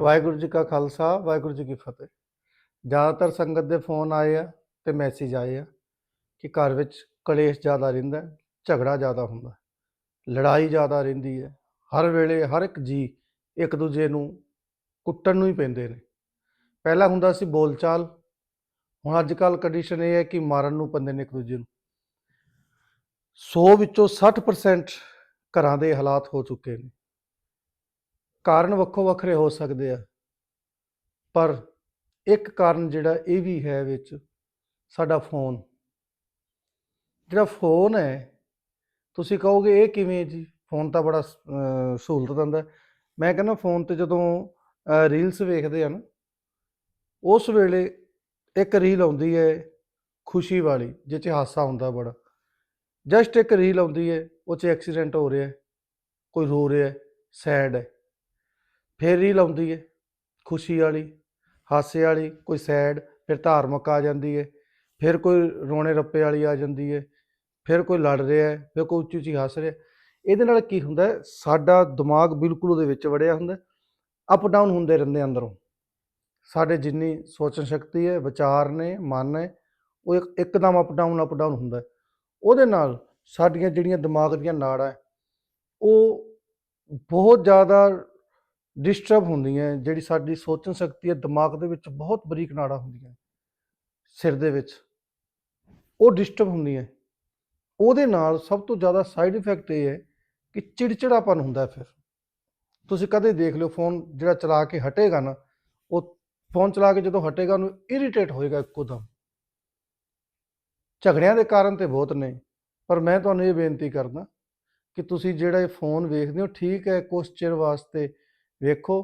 ਵਾਹਿਗੁਰੂ ਜੀ ਕਾ ਖਾਲਸਾ, ਵਾਹਿਗੁਰੂ ਜੀ ਕੀ ਫਤਿਹ। ਜ਼ਿਆਦਾਤਰ ਸੰਗਤ ਦੇ ਫੋਨ ਆਏ ਆ ਤੇ ਮੈਸੇਜ ਆਏ ਆ ਕਿ ਘਰ ਵਿੱਚ ਕਲੇਸ਼ ਜ਼ਿਆਦਾ ਰਹਿੰਦਾ, ਝਗੜਾ ਜ਼ਿਆਦਾ ਹੁੰਦਾ, ਲੜਾਈ ਜ਼ਿਆਦਾ ਰਹਿੰਦੀ ਹੈ। ਹਰ ਵੇਲੇ ਹਰ ਇੱਕ ਜੀ ਇੱਕ ਦੂਜੇ ਨੂੰ ਕੁੱਟਣ ਨੂੰ ਹੀ ਪੈਂਦੇ ਨੇ। ਪਹਿਲਾਂ ਹੁੰਦਾ ਸੀ ਬੋਲਚਾਲ, ਹੁਣ ਅੱਜ ਕੱਲ ਕੰਡੀਸ਼ਨ ਇਹ ਹੈ ਕਿ ਮਾਰਨ ਨੂੰ ਪੈਂਦੇ ਨੇ ਇੱਕ ਦੂਜੇ ਨੂੰ। 100 ਵਿੱਚੋਂ 60% ਘਰਾਂ ਦੇ ਹਾਲਾਤ ਹੋ ਚੁੱਕੇ ਨੇ। ਕਾਰਨ ਵੱਖੋ ਵੱਖਰੇ ਹੋ ਸਕਦੇ ਆ। ਪਰ ਇੱਕ ਕਾਰਨ ਜਿਹੜਾ ਇਹ ਵੀ ਹੈ ਵਿੱਚ, ਸਾਡਾ ਫੋਨ। ਜਿਹੜਾ ਫੋਨ ਹੈ, ਤੁਸੀਂ ਕਹੋਗੇ ਇਹ ਕਿਵੇਂ ਜੀ? ਫੋਨ ਤਾਂ ਬੜਾ ਸਹੂਲਤ ਦਿੰਦਾ। ਮੈਂ ਕਹਿੰਦਾ ਫੋਨ ਤੇ ਜਦੋਂ ਰੀਲਸ ਵੇਖਦੇ ਆ ਨਾ, ਉਸ ਵੇਲੇ ਇੱਕ ਰੀਲ ਆਉਂਦੀ ਹੈ ਖੁਸ਼ੀ ਵਾਲੀ, ਜਿਹ 'ਚ ਹਾਸਾ ਹੁੰਦਾ ਬੜਾ। ਜਸਟ ਇੱਕ ਰੀਲ ਆਉਂਦੀ ਹੈ ਉਹ 'ਚ ਐਕਸੀਡੈਂਟ ਹੋ ਰਿਹਾ, ਕੋਈ ਰੋ ਰਿਹਾ ਸੈਡ ਹੈ ਫਿਰ ਰੀਲ ਆਉਂਦੀ ਹੈ ਖੁਸ਼ੀ ਵਾਲੀ, ਹਾਸੇ ਵਾਲੀ, ਕੋਈ ਸੈਡ, ਫਿਰ ਧਾਰਮਿਕ ਆ ਜਾਂਦੀ ਹੈ ਫਿਰ ਕੋਈ ਰੋਣੇ ਰੱਪੇ ਵਾਲੀ ਆ ਜਾਂਦੀ ਹੈ ਫਿਰ ਕੋਈ ਲੜ ਰਿਹਾ ਹੈ ਫਿਰ ਕੋਈ ਉੱਚੀ ਉੱਚੀ ਹੱਸ ਰਿਹਾ ਇਹਦੇ ਨਾਲ ਕੀ ਹੁੰਦਾ ਸਾਡਾ ਦਿਮਾਗ ਬਿਲਕੁਲ ਉਹਦੇ ਵਿੱਚ ਵੜਿਆ ਹੁੰਦਾ ਅਪ ਡਾਊਨ ਹੁੰਦੇ ਰਹਿੰਦੇ ਅੰਦਰੋਂ। ਸਾਡੇ ਜਿੰਨੀ ਸੋਚਣ ਸ਼ਕਤੀ ਹੈ ਵਿਚਾਰ ਨੇ, ਮਨ ਹੈ ਉਹ ਇੱਕਦਮ ਅਪ ਡਾਊਨ ਅਪ ਡਾਊਨ ਹੁੰਦਾ ਉਹਦੇ ਨਾਲ ਸਾਡੀਆਂ ਜਿਹੜੀਆਂ ਦਿਮਾਗ ਦੀਆਂ ਨਾੜਾਂ ਉਹ ਬਹੁਤ ਜ਼ਿਆਦਾ ਡਿਸਟਰਬ ਹੁੰਦੀਆਂ ਹੈ। ਜਿਹੜੀ ਸਾਡੀ ਸੋਚਣ ਸ਼ਕਤੀ ਹੈ, ਦਿਮਾਗ ਦੇ ਵਿੱਚ ਬਹੁਤ ਬਰੀਕ ਨਾੜਾ ਹੁੰਦੀਆਂ ਸਿਰ ਦੇ ਵਿੱਚ। ਉਹ ਡਿਸਟਰਬ ਹੁੰਦੀਆਂ ਉਹਦੇ ਨਾਲ ਸਭ ਤੋਂ ਜ਼ਿਆਦਾ ਸਾਈਡ ਇਫੈਕਟ ਇਹ ਹੈ ਕਿ ਚਿੜਚਿੜਾਪਨ ਹੁੰਦਾ ਫਿਰ। ਤੁਸੀਂ ਕਦੇ ਦੇਖ ਲਿਓ ਫੋਨ ਜਿਹੜਾ ਚਲਾ ਕੇ ਹਟੇਗਾ ਨਾ, ਉਹ ਫੋਨ ਚਲਾ ਕੇ ਜਦੋਂ ਹਟੇਗਾ, ਉਹਨੂੰ ਇਰੀਟੇਟ ਹੋਏਗਾ ਇੱਕੋ ਦਮ। ਝਗੜਿਆਂ ਦੇ ਕਾਰਨ ਤੇ ਬਹੁਤ ਨੇ, ਪਰ ਮੈਂ ਤੁਹਾਨੂੰ ਇਹ ਬੇਨਤੀ ਕਰਦਾ ਕਿ ਤੁਸੀਂ ਜਿਹੜਾ ਇਹ ਫੋਨ ਵੇਖਦੇ ਹੋ, ਠੀਕ ਹੈ, ਕੁਛ ਚਿਰ ਵਾਸਤੇ ਵੇਖੋ,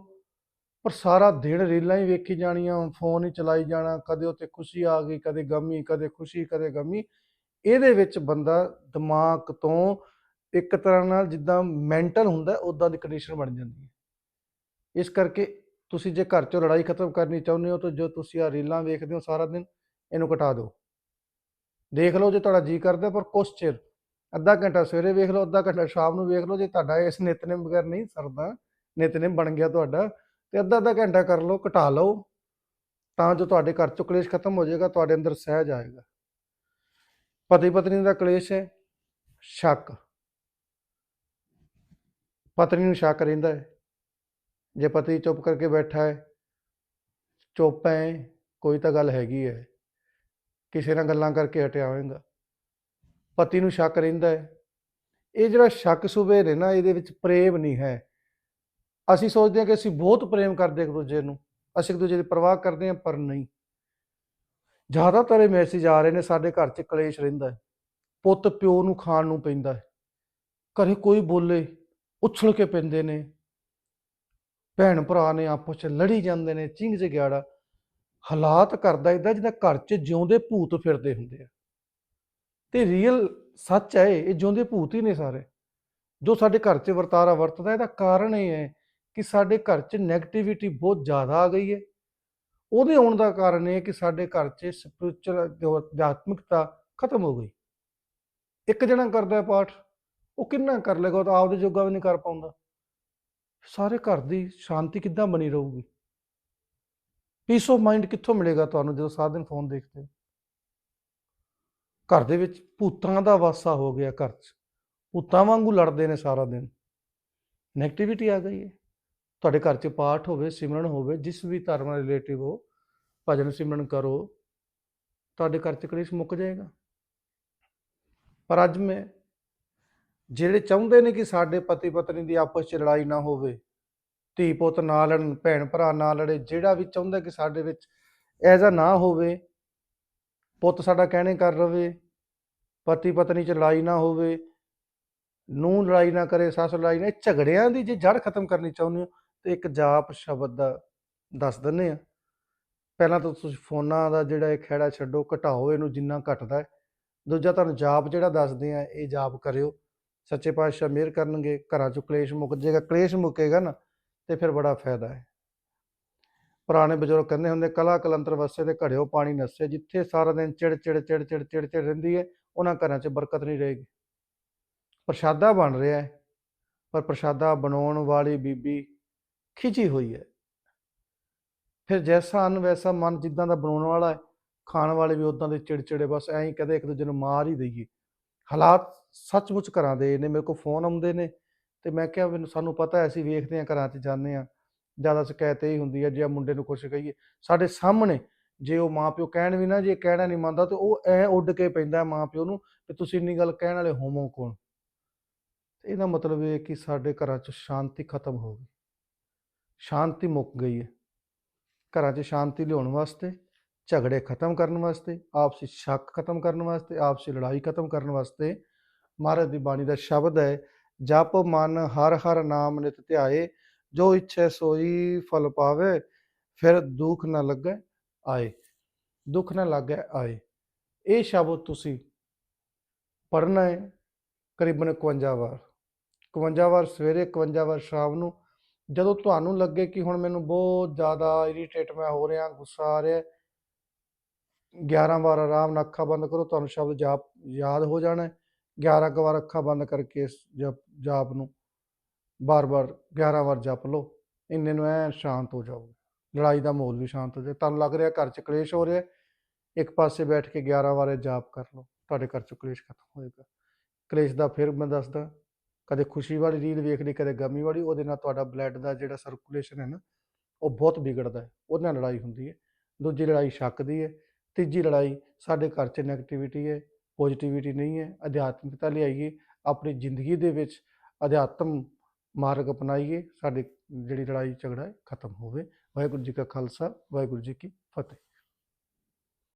ਪਰ ਸਾਰਾ ਦਿਨ ਰੀਲਾਂ ਹੀ ਵੇਖੀ ਜਾਣੀਆਂ, ਫੋਨ ਹੀ ਚਲਾਈ ਜਾਣਾ, ਕਦੇ ਉੱਤੇ ਖੁਸ਼ੀ ਆ ਗਈ, ਕਦੇ ਗਮੀ, ਕਦੇ ਖੁਸ਼ੀ, ਕਦੇ ਗਮੀ। ਇਹਦੇ ਵਿੱਚ ਬੰਦਾ ਦਿਮਾਗ ਤੋਂ ਇੱਕ ਤਰ੍ਹਾਂ ਨਾਲ ਜਿੱਦਾਂ ਮੈਂਟਲ ਹੁੰਦਾ ਉਦਾਂ ਦੀ ਕੰਡੀਸ਼ਨ ਬਣ ਜਾਂਦੀ ਹੈ। ਇਸ ਕਰਕੇ ਤੁਸੀਂ ਜੇ ਘਰ 'ਚੋਂ ਲੜਾਈ ਖਤਮ ਕਰਨੀ ਚਾਹੁੰਦੇ ਹੋ, ਤਾਂ ਜੋ ਤੁਸੀਂ ਆ ਰੀਲਾਂ ਵੇਖਦੇ ਹੋ ਸਾਰਾ ਦਿਨ, ਇਹਨੂੰ ਘਟਾ ਦਿਓ। ਦੇਖ ਲਓ ਜੇ ਤੁਹਾਡਾ ਜੀ ਕਰਦਾ, ਪਰ ਕੁਛ ਚਿਰ, ਅੱਧਾ ਘੰਟਾ ਸਵੇਰੇ ਵੇਖ ਲਓ, ਅੱਧਾ ਘੰਟਾ ਸ਼ਾਮ ਨੂੰ ਵੇਖ ਲਓ, ਜੇ ਤੁਹਾਡਾ ਇਸ ਨਿਤਨੇਮ ਬਗੈਰ ਨਹੀਂ ਸਰਦਾ ਨਿਤਨੇਮ ਬਣ ਗਿਆ ਤੁਹਾਡਾ, ਤੇ ਅੱਧਾ ਅੱਧਾ ਘੰਟਾ ਕਰ ਲਓ, ਘਟਾ ਲਓ, ਤਾਂ ਜੋ ਤੁਹਾਡੇ ਘਰ ਚੋਂ ਕਲੇਸ਼ ਖਤਮ ਹੋ ਜਾਏਗਾ, ਤੁਹਾਡੇ ਅੰਦਰ ਸਹਿਜ ਆਏਗਾ। ਪਤੀ ਪਤਨੀ ਦਾ ਕਲੇਸ਼ ਹੈ, ਸ਼ੱਕ। ਪਤਨੀ ਨੂੰ ਸ਼ੱਕ ਰਹਿੰਦਾ ਹੈ, ਜੇ ਪਤੀ ਚੁੱਪ ਕਰਕੇ ਬੈਠਾ ਹੈ, ਚੁੱਪ ਹੈ, ਕੋਈ ਤਾਂ ਗੱਲ ਹੈਗੀ ਹੈ, ਕਿਸੇ ਨਾਲ ਗੱਲਾਂ ਕਰਕੇ ਹਟਿਆ ਹੋਵੇਗਾ ਪਤੀ ਨੂੰ ਸ਼ੱਕ ਰਹਿੰਦਾ ਹੈ। ਇਹ ਜਿਹੜਾ ਸ਼ੱਕ ਸੁਬੇ ਨੇ ਨਾ, ਇਹਦੇ ਵਿੱਚ ਪ੍ਰੇਮ ਨਹੀਂ ਹੈ। ਅਸੀਂ ਸੋਚਦੇ ਹਾਂ ਕਿ ਅਸੀਂ ਬਹੁਤ ਪ੍ਰੇਮ ਕਰਦੇ ਇੱਕ ਦੂਜੇ ਨੂੰ, ਅਸੀਂ ਇੱਕ ਦੂਜੇ ਦੀ ਪਰਵਾਹ ਕਰਦੇ ਹਾਂ, ਪਰ ਨਹੀਂ। ਜ਼ਿਆਦਾਤਰ ਇਹ ਮੈਸੇਜ ਆ ਰਹੇ ਨੇ, ਸਾਡੇ ਘਰ 'ਚ ਕਲੇਸ਼ ਰਹਿੰਦਾ ਹੈ। ਪੁੱਤ ਪਿਓ ਨੂੰ ਖਾਣ ਨੂੰ ਪੈਂਦਾ ਹੈ। ਘਰੇ ਕੋਈ ਬੋਲੇ ਉਛਲ ਕੇ ਪੈਂਦੇ ਨੇ। ਭੈਣ ਭਰਾ ਨੇ ਆਪਸ 'ਚ ਲੜੀ ਜਾਂਦੇ ਨੇ ਚਿੰਗ ਜਗਿਆੜਾ ਹਾਲਾਤ ਕਰਦਾ ਇਦਾਂ ਜਿੱਦਾਂ ਘਰ 'ਚ ਜਿਉਂਦੇ ਭੂਤ ਫਿਰਦੇ ਹੁੰਦੇ ਆ। ਤੇ ਰੀਅਲ ਸੱਚ ਹੈ ਇਹ ਜਿਉਂਦੇ ਭੂਤ ਹੀ ਨੇ ਸਾਰੇ। ਜੋ ਸਾਡੇ ਘਰ 'ਚ ਵਰਤਾਰਾ ਵਰਤਦਾ, ਇਹਦਾ ਕਾਰਨ ਇਹ ਹੈ ਕਿ ਸਾਡੇ ਘਰ 'ਚ ਨੈਗੇਟਿਵਿਟੀ ਬਹੁਤ ਜ਼ਿਆਦਾ ਆ ਗਈ ਹੈ। ਉਹਦੇ ਆਉਣ ਦਾ ਕਾਰਨ ਇਹ ਕਿ ਸਾਡੇ ਘਰ 'ਚ ਸਪਿਰਚੁਅਲ ਅਧਿਆਤਮਿਕਤਾ ਖਤਮ ਹੋ ਗਈ। ਇੱਕ ਜਣਾ ਕਰਦਾ ਪਾਠ, ਉਹ ਕਿੰਨਾ ਕਰ ਲੇਗਾ ਉਹ ਤਾਂ ਆਪਦੇ ਜੋਗਾ ਵੀ ਨਹੀਂ ਕਰ ਪਾਉਂਦਾ। ਸਾਰੇ ਘਰ ਦੀ ਸ਼ਾਂਤੀ ਕਿੱਦਾਂ ਬਣੀ ਰਹੂਗੀ? ਪੀਸ ਆਫ ਮਾਈਂਡ ਕਿੱਥੋਂ ਮਿਲੇਗਾ ਤੁਹਾਨੂੰ ਜਦੋਂ ਸਾਰਾ ਦਿਨ ਫੋਨ ਦੇਖਦੇ ਹੋ? ਘਰ ਦੇ ਵਿੱਚ ਭੂਤਾਂ ਦਾ ਵਾਸਾ ਹੋ ਗਿਆ ਘਰ 'ਚ। ਭੂਤਾਂ ਵਾਂਗੂ ਲੜਦੇ ਨੇ ਸਾਰਾ ਦਿਨ। ਨੈਗੇਟਿਵਿਟੀ ਆ ਗਈ ਹੈ। ਤੁਹਾਡੇ ਘਰ 'ਚ ਪਾਠ ਹੋਵੇ, ਸਿਮਰਨ ਹੋਵੇ, ਜਿਸ ਵੀ ਧਰਮ ਨਾਲ ਰਿਲੇਟਿਵ ਹੋ, ਭਜਨ ਸਿਮਰਨ ਕਰੋ, ਤੁਹਾਡੇ ਘਰ 'ਚ ਕਲੇਸ਼ ਮੁੱਕ ਜਾਏਗਾ। ਪਰ ਅੱਜ ਮੈਂ ਜਿਹੜੇ ਚਾਹੁੰਦੇ ਨੇ ਕਿ ਸਾਡੇ ਪਤੀ ਪਤਨੀ ਦੀ ਆਪਸ 'ਚ ਲੜਾਈ ਨਾ ਹੋਵੇ, ਧੀ ਪੁੱਤ ਨਾ ਲੜਨ, ਭੈਣ ਭਰਾ ਨਾ ਲੜੇ, ਜਿਹੜਾ ਵੀ ਚਾਹੁੰਦਾ ਕਿ ਸਾਡੇ ਵਿੱਚ ਐਜ਼ਾ ਨਾ ਹੋਵੇ, ਪੁੱਤ ਸਾਡਾ ਕਹਿਣੇ ਕਰ ਰਵੇ, ਪਤੀ ਪਤਨੀ 'ਚ ਲੜਾਈ ਨਾ ਹੋਵੇ ਨੂੰ ਲੜਾਈ ਨਾ ਕਰੇ, ਸੱਸ ਲੜਾਈ ਨਾ, ਇਹ ਝਗੜਿਆਂ ਦੀ ਜੇ ਜੜ ਖਤਮ ਕਰਨੀ ਚਾਹੁੰਦੇ ਹੋ ਤੇ ਇੱਕ ਜਾਪ ਸ਼ਬਦ ਦਾ ਦੱਸ ਦਿੰਨੇ ਆ ਪਹਿਲਾਂ ਤਾਂ ਤੁਸੀਂ ਫੋਨਾਂ ਦਾ ਜਿਹੜਾ ਇਹ ਖਹਿੜਾ ਛੱਡੋ, ਘਟਾਓ ਇਹਨੂੰ ਜਿੰਨਾ ਘਟਦਾ ਹੈ। ਦੂਜਾ ਤੁਹਾਨੂੰ ਜਾਪ ਜਿਹੜਾ ਦੱਸਦੇ ਆ ਇਹ ਜਾਪ ਕਰਿਓ। ਸੱਚੇ ਪਾਤਸ਼ਾਹ ਮਿਹਰ ਕਰਨਗੇ, ਘਰਾਂ ਚੋਂ ਕਲੇਸ਼ ਮੁੱਕ ਜਾਏਗਾ। ਕਲੇਸ਼ ਮੁੱਕੇਗਾ ਨਾ, ਤੇ ਫਿਰ ਬੜਾ ਫਾਇਦਾ ਹੈ। ਪੁਰਾਣੇ ਬਜ਼ੁਰਗ ਕਹਿੰਦੇ ਹੁੰਦੇ, ਕਲਾ ਕਲੰਤਰ ਵਸੇ ਤੇ ਘੜਿਓ ਪਾਣੀ ਨਸੇ, ਜਿੱਥੇ ਸਾਰਾ ਦਿਨ ਚਿੜ ਚਿੜ ਚਿੜ ਚਿੜ ਚਿੜ ਚਿੜ ਰਹਿੰਦੀ ਹੈ, ਉਹਨਾਂ ਘਰਾਂ 'ਚ ਬਰਕਤ ਨਹੀਂ ਰਹੇਗੀ। ਪ੍ਰਸ਼ਾਦਾ ਬਣ ਰਿਹਾ ਹੈ, ਪਰ ਪ੍ਰਸ਼ਾਦਾ ਬਣਾਉਣ ਵਾਲੀ ਬੀਬੀ ਖਿੱਚੀ ਹੋਈ ਹੈ। ਫਿਰ ਜੈਸਾ ਅੰਨ, ਵੈਸਾ ਮਨ ਜਿੱਦਾਂ ਦਾ ਬਣਾਉਣ ਵਾਲਾ ਹੈ, ਖਾਣ ਵਾਲੇ ਵੀ ਉਦਾਂ ਦੇ ਚਿੜਚਿੜੇ, ਬਸ ਐਂ ਹੀ ਕਦੇ ਇੱਕ ਦੂਜੇ ਨੂੰ ਮਾਰ ਹੀ ਦਈਏ। ਹਾਲਾਤ ਸੱਚਮੁੱਚ ਘਰਾਂ ਦੇ ਨੇ, ਮੇਰੇ ਕੋਲ ਫੋਨ ਆਉਂਦੇ ਨੇ ਤੇ ਮੈਂ ਕਿਹਾ ਮੈਨੂੰ, ਸਾਨੂੰ ਪਤਾ ਹੈ, ਅਸੀਂ ਵੇਖਦੇ ਹਾਂ ਘਰਾਂ 'ਚ ਜਾਂਦੇ ਹਾਂ। ਜ਼ਿਆਦਾ ਸ਼ਿਕਾਇਤ ਇਹ ਹੁੰਦੀ ਹੈ, ਜੇ ਆ ਮੁੰਡੇ ਨੂੰ ਕੁਛ ਕਹੀਏ, ਸਾਡੇ ਸਾਹਮਣੇ ਜੇ ਉਹ ਮਾਂ ਪਿਓ ਕਹਿਣ ਵੀ ਨਾ, ਜੇ ਕਹਿਣਾ ਨਹੀਂ ਮੰਨਦਾ ਤੇ ਉਹ ਐ ਉੱਡ ਕੇ ਪੈਂਦਾ ਮਾਂ ਪਿਓ ਨੂੰ ਕਿ ਤੁਸੀਂ ਇੰਨੀ ਗੱਲ ਕਹਿਣ ਵਾਲੇ ਹੋਮੋ ਕੌਣ? ਇਹਦਾ ਮਤਲਬ ਇਹ ਕਿ ਸਾਡੇ ਘਰਾਂ 'ਚ ਸ਼ਾਂਤੀ ਖਤਮ ਹੋ ਗਈ। ਸ਼ਾਂਤੀ ਮੁੱਕ ਗਈ ਹੈ। ਘਰਾਂ 'ਚ ਸ਼ਾਂਤੀ ਲਿਆਉਣ ਵਾਸਤੇ, ਝਗੜੇ ਖਤਮ ਕਰਨ ਵਾਸਤੇ, ਆਪਸੀ ਸ਼ੱਕ ਖਤਮ ਕਰਨ ਵਾਸਤੇ, ਆਪਸੀ ਲੜਾਈ ਖਤਮ ਕਰਨ ਵਾਸਤੇ ਮਹਾਰਾਜ ਦੀ ਬਾਣੀ ਦਾ ਸ਼ਬਦ ਹੈ, ਜਪ ਮਨ ਹਰ ਹਰ ਨਾਮ ਨਿਤ ਧਿਆਏ, ਜੋ ਇੱਛੈ ਸੋਈ ਫਲ ਪਾਵੇ, ਫਿਰ ਦੁੱਖ ਨਾ ਲੱਗੇ ਆਏ। ਦੁੱਖ ਨਾ ਲੱਗੇ ਆਏ। ਇਹ ਸ਼ਬਦ ਤੁਸੀਂ ਪੜ੍ਹਨਾ ਹੈ, ਕਰੀਬਨ 51 ਵਾਰ। 51 ਵਾਰ ਸਵੇਰੇ 51 ਵਾਰ ਸ਼ਾਮ ਨੂੰ ਜਦੋਂ ਤੁਹਾਨੂੰ ਲੱਗੇ ਕਿ ਹੁਣ ਮੈਨੂੰ ਬਹੁਤ ਜ਼ਿਆਦਾ ਇਰੀਟੇਟ ਮੈਂ ਹੋ ਰਿਹਾ, ਗੁੱਸਾ ਆ ਰਿਹਾ 11 ਵਾਰ ਆਰਾਮ ਨਾਲ ਅੱਖਾਂ ਬੰਦ ਕਰੋ, ਤੁਹਾਨੂੰ ਸ਼ਬਦ ਜਾਪ ਯਾਦ ਹੋ ਜਾਣਾ ਹੈ 11 ਕੁ ਵਾਰ ਅੱਖਾਂ ਬੰਦ ਕਰਕੇ ਇਸ ਜਪ, ਜਾਪ ਨੂੰ ਬਾਰ-ਬਾਰ 11 ਵਾਰ ਜਪ ਲਓ, ਇੰਨੇ ਨੂੰ ਐ ਸ਼ਾਂਤ ਹੋ ਜਾਓਗੇ, ਲੜਾਈ ਦਾ ਮਾਹੌਲ ਵੀ ਸ਼ਾਂਤ ਹੋ ਜਾਏ, ਤੁਹਾਨੂੰ ਲੱਗ ਰਿਹਾ ਘਰ 'ਚ ਕਲੇਸ਼ ਹੋ ਰਿਹਾ, ਇੱਕ ਪਾਸੇ ਬੈਠ ਕੇ 11 ਵਾਰ ਜਾਪ ਕਰ ਲਓ, ਤੁਹਾਡੇ ਘਰ 'ਚ ਕਲੇਸ਼ ਖਤਮ ਹੋਏਗਾ, ਕਲੇਸ਼ ਦਾ ਫਿਰ ਮੈਂ ਦੱਸਦਾ ਕਦੇ ਖੁਸ਼ੀ ਵਾਲੀ ਰੀਲ ਵੇਖ ਲਈ ਕਦੇ ਗਮੀ ਵਾਲੀ, ਉਹਦੇ ਨਾਲ ਤੁਹਾਡਾ ਬਲੱਡ ਦਾ ਜਿਹੜਾ ਸਰਕੂਲੇਸ਼ਨ ਹੈ ਨਾ, ਉਹ ਬਹੁਤ ਵਿਗੜਦਾ ਹੈ, ਉਹਦੇ ਨਾਲ ਲੜਾਈ ਹੁੰਦੀ ਹੈ। ਦੂਜੀ ਲੜਾਈ ਸ਼ੱਕ ਦੀ ਹੈ, ਤੀਜੀ ਲੜਾਈ ਸਾਡੇ ਘਰ 'ਚ ਨੈਗੇਟਿਵਿਟੀ ਹੈ ਪੋਜ਼ਿਟਿਵਿਟੀ ਨਹੀਂ ਹੈ, ਅਧਿਆਤਮਿਕਤਾ ਲਿਆਈਏ, ਆਪਣੀ ਜ਼ਿੰਦਗੀ ਦੇ ਵਿੱਚ ਅਧਿਆਤਮ ਮਾਰਗ ਅਪਣਾਈਏ, ਸਾਡੀ ਜਿਹੜੀ ਲੜਾਈ ਝਗੜਾ ਹੈ, ਖਤਮ ਹੋਵੇ। ਵਾਹਿਗੁਰੂ ਜੀ ਕਾ ਖਾਲਸਾ, ਵਾਹਿਗੁਰੂ ਜੀ ਕੀ ਫਤਿਹ।